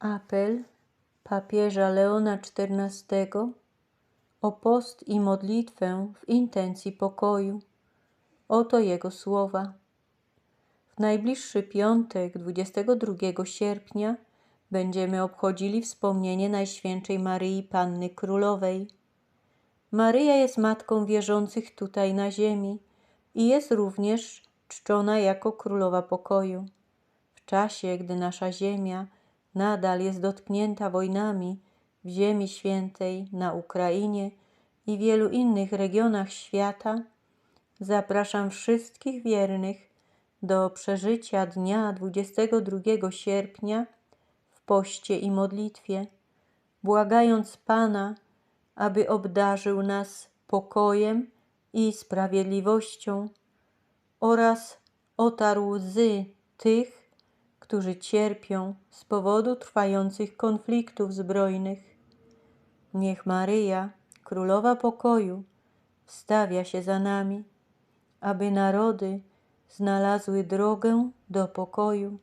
Apel papieża Leona XIV o post i modlitwę w intencji pokoju. Oto jego słowa. W najbliższy piątek, 22 sierpnia, będziemy obchodzili wspomnienie Najświętszej Maryi Panny Królowej. Maryja jest matką wierzących tutaj na ziemi i jest również czczona jako królowa pokoju. W czasie, gdy nasza ziemia nadal jest dotknięta wojnami w Ziemi Świętej, na Ukrainie i wielu innych regionach świata, zapraszam wszystkich wiernych do przeżycia dnia 22 sierpnia w poście i modlitwie, błagając Pana, aby obdarzył nas pokojem i sprawiedliwością oraz otarł łzy tych, którzy cierpią z powodu trwających konfliktów zbrojnych. Niech Maryja, Królowa Pokoju, stawia się za nami, aby narody znalazły drogę do pokoju.